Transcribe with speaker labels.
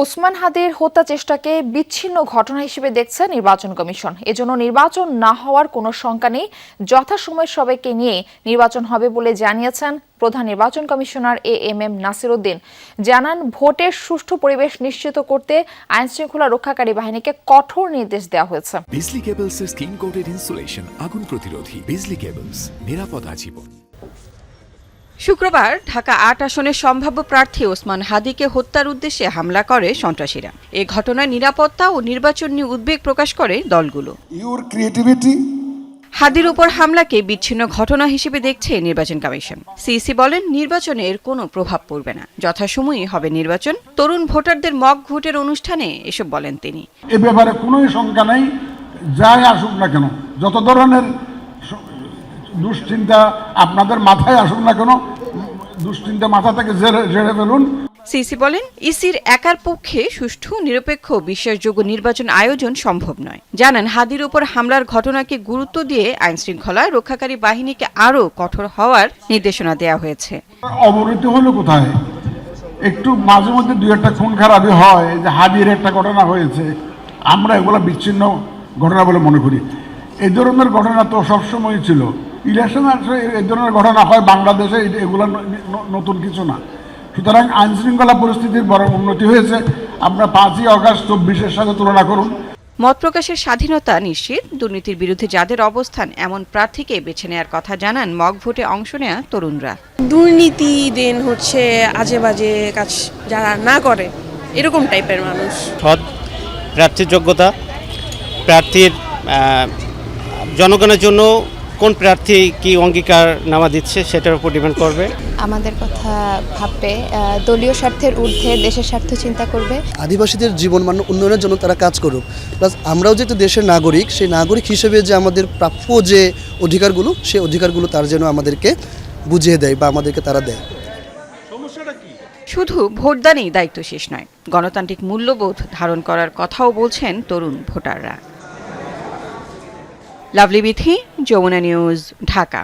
Speaker 1: ওসমান হাদির হত্যা চেষ্টাকে বিচ্ছিন্ন ঘটনা হিসেবে দেখছে নির্বাচন কমিশন। এজন্য নির্বাচন না হওয়ার কোনো শঙ্কা নেই। যথাসময়ে সবাইকে নিয়ে নির্বাচন হবে বলে জানিয়েছেন প্রধান নির্বাচন commissioner A M M Nasiruddin. জানান, ভোটের সুষ্ঠু পরিবেশ নিশ্চিত করতে আইনশৃঙ্খলা রক্ষাকারী বাহিনীকে কঠোর নির্দেশ দেওয়া হয়েছে।
Speaker 2: বিজলি কেবলসের স্কিন কোটেড ইনসুলেশন, আগুন প্রতিরোধী, বিজলি কেবলস, নিরাপদ আজীবন।
Speaker 3: শুক্রবার ঢাকা আট আসনের সম্ভাব্য প্রার্থী ওসমান হাদিকে হত্যার উদ্দেশ্যে হামলা করে সন্ত্রাসীরা। এ ঘটনায় নিরাপত্তা ও নির্বাচন নিয়ে উদ্বেগ প্রকাশ করে দলগুলো।
Speaker 4: Your creativity
Speaker 3: হাদির উপর হামলাকে বিচ্ছিন্ন ঘটনা হিসেবে দেখছে নির্বাচন কমিশন। সিইসি বলেন নির্বাচনে এর কোনো প্রভাব পড়বে না। যথাসময়ই হবে নির্বাচন। তরুণ ভোটারদের মক ভোটের অনুষ্ঠানে এসব বলেন তিনি।
Speaker 4: এ ব্যাপারে কোনোই শঙ্কা নেই। যাই আসুক না কেন যত ধরনের দুশ্চিন্তা আপনাদের মাথায় আসুক না কেন দুশ্চিন্তা মাথা থেকে জেরে ফেলুন।
Speaker 3: সিসি বলেন ইসির একার পক্ষে সুষ্ঠু নিরপেক্ষ বিশ্বাসযোগ্য নির্বাচন আয়োজন সম্ভব নয়। জানান হাদির উপর হামলার ঘটনাকে গুরুত্ব দিয়ে আইনশৃঙ্খলা রক্ষাকারী বাহিনীকে আরও কঠোর হওয়ার নির্দেশনা দেওয়া হয়েছে।
Speaker 4: অবনতি হলো কোথায়? একটু মাঝে মধ্যে দু একটা খুন খারাপি হয় যে হাদির একটা ঘটনা হয়েছে। আমরা এগুলো বিচ্ছিন্ন ঘটনা বলে মনে করি। এই ধরনের ঘটনা তো সবসময় ছিল। ইলেকশন আসলে এই ধরনের ঘটনা হয় বাংলাদেশে এগুলো নতুন কিছু না। সুতরাং আইন শৃঙ্খলা পরিস্থিতির বড় উন্নতি হয়েছে। আমরা পাঁচই অগাস্ট চব্বিশের সাথে তুলনা করুন।
Speaker 3: মত প্রকাশের স্বাধীনতা নিশ্চিত দুর্নীতির বিরুদ্ধে যাদের অবস্থান এমন প্রার্থীকে বেছে নেওয়ার কথা জানান মক ভোটে অংশ নেয়া তরুণরা।
Speaker 5: দুর্নীতি দেন হচ্ছে আজে বাজে কাজ যারা না করে এরকম টাইপের মানুষ।
Speaker 6: সৎ প্রার্থীর যোগ্যতা প্রার্থীর জনগণের জন্য কোন প্রার্থী কি অঙ্গীকার নামা দিচ্ছে সেটার উপর ডিপেন্ড করবে।
Speaker 7: আমাদের কথা ভাববে দলীয় স্বার্থের ঊর্ধ্বে দেশের স্বার্থ চিন্তা করবে।
Speaker 8: আদিবাসীদের জীবন জীবনমান উন্নয়নের জন্য তারা কাজ করুক। প্লাস আমরাও যেহেতু দেশের নাগরিক সেই নাগরিক হিসেবে যে আমাদের প্রাপ্য যে অধিকারগুলো সেই অধিকারগুলো তার যেন আমাদেরকে বুঝিয়ে দেয় বা আমাদেরকে তারা দেয়।
Speaker 3: শুধু ভোটদানেই দায়িত্ব শেষ নয় গণতান্ত্রিক মূল্যবোধ ধারণ করার কথাও বলছেন তরুণ ভোটাররা। Lovely Bithi Jamuna news Dhaka